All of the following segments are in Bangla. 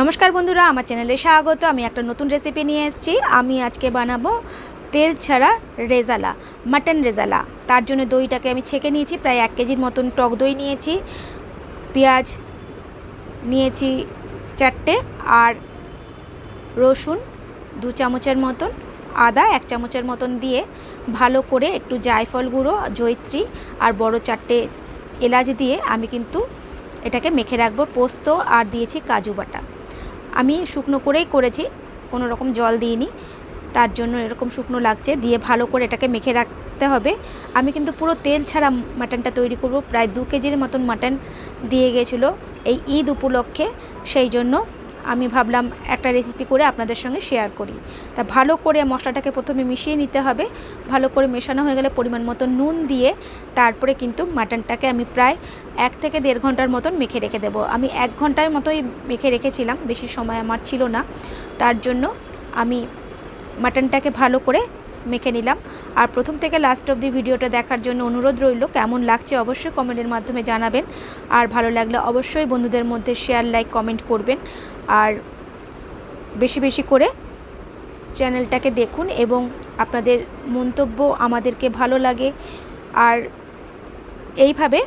নমস্কার বন্ধুরা, আমার চ্যানেলে স্বাগত। আমি একটা নতুন রেসিপি নিয়ে এসেছি। আমি আজকে বানাবো তেল ছাড়া রেজালা মাটন রেজালা। তার জন্য দইটাকে আমি ছেঁকে নিয়েছি, প্রায় এক কেজির মতন টক দই নিয়েছি, পেঁয়াজ নিয়েছি চারটে, আর রসুন দু চামচের মতন, আদা এক চামচের মতন দিয়ে ভালো করে একটু জায়ফল গুঁড়ো জৈত্রী আর বড় চারটে এলাচ দিয়ে আমি কিন্তু এটাকে মেখে রাখব পোস্ত, আর দিয়েছি কাজু বাটা। আমি শুকনো করেই করেছি, কোনো রকম জল দিইনি। তার জন্য এরকম শুকনো লাগছে, দিয়ে ভালো করে এটাকে মেখে রাখতে হবে। আমি কিন্তু পুরো তেল ছাড়া মাটনটা তৈরি করব, প্রায় দু কেজির মতন মাটন দিয়ে গেছিল এই ঈদ উপলক্ষে, সেই জন্য আমি ভাবলাম একটা রেসিপি করে আপনাদের সঙ্গে শেয়ার করি। তা ভালো করে মশলাটাকে প্রথমে মিশিয়ে নিতে হবে। ভালো করে মেশানো হয়ে গেলে পরিমাণ মতো নুন দিয়ে তারপরে কিন্তু মাটনটাকে আমি প্রায় এক থেকে দেড় ঘণ্টার মতন মেখে রেখে দেবো। আমি এক ঘণ্টার মতোই মেখে রেখেছিলাম, বেশি সময় আমার ছিল না। তার জন্য আমি মাটনটাকে ভালো করে মেখে নিলাম। আর প্রথম থেকে লাস্ট অবধি ভিডিওটা দেখার জন্য অনুরোধ রইল, কেমন লাগছে অবশ্যই কমেন্টের মাধ্যমে জানাবেন। আর ভালো লাগলে অবশ্যই বন্ধুদের মধ্যে শেয়ার লাইক কমেন্ট করবেন। আর বেশি বেশি করে চ্যানেলটাকে দেখুন এবং আপনাদের মন্তব্য আমাদেরকে ভালো লাগে। আর এইভাবে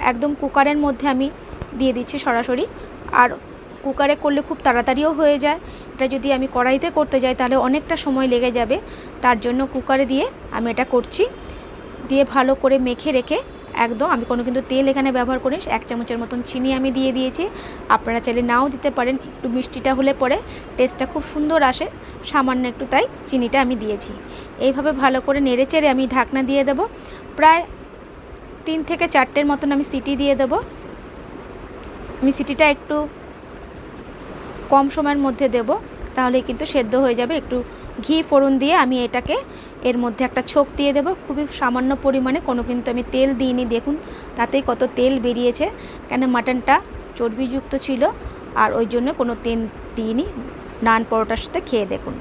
একদম কুকারের মধ্যে আমি দিয়ে দিচ্ছি সরাসরি। আর কুকারে করলে খুব তাড়াতাড়িও হয়ে যায়। এটা যদি আমি কড়াইতে করতে যাই তাহলে অনেকটা সময় লেগে যাবে। তার জন্য কুকারে দিয়ে আমি এটা করছি। দিয়ে ভালো করে মেখে রেখে একদম। আমি কোনো কিন্তু তেল এখানে ব্যবহার করি এক চামচের মতন চিনি আমি দিয়ে দিয়েছি। আপনারা চাইলে নাও দিতে পারেন, একটু মিষ্টিটা হলে পরে টেস্টটা খুব সুন্দর আসে। সামান্য একটু তাই চিনিটা আমি দিয়েছি। এইভাবে ভালো করে নেড়ে চেড়ে আমি ঢাকনা দিয়ে দেব। প্রায় তিন থেকে চারটের মতন আমি সিটি দিয়ে দেব। আমি সিটিটা একটু কম সময়ের মধ্যে দেব। তাহলে কিন্তু সেদ্ধ হয়ে যাবে। একটু ঘি ফোড়ন দিয়ে আমি এটাকে এর মধ্যে একটা ছোক দিয়ে দেবো। খুবই সামান্য পরিমাণে, কোনো কিন্তু আমি তেল দিইনি, দেখুন, তাতেই কত তেল বেরিয়েছে। কেন মাটনটা চর্বিযুক্ত ছিল, আর ওই জন্য কোনো তেল দিইনি। নান পরোটার সাথে খেয়ে দেখুন।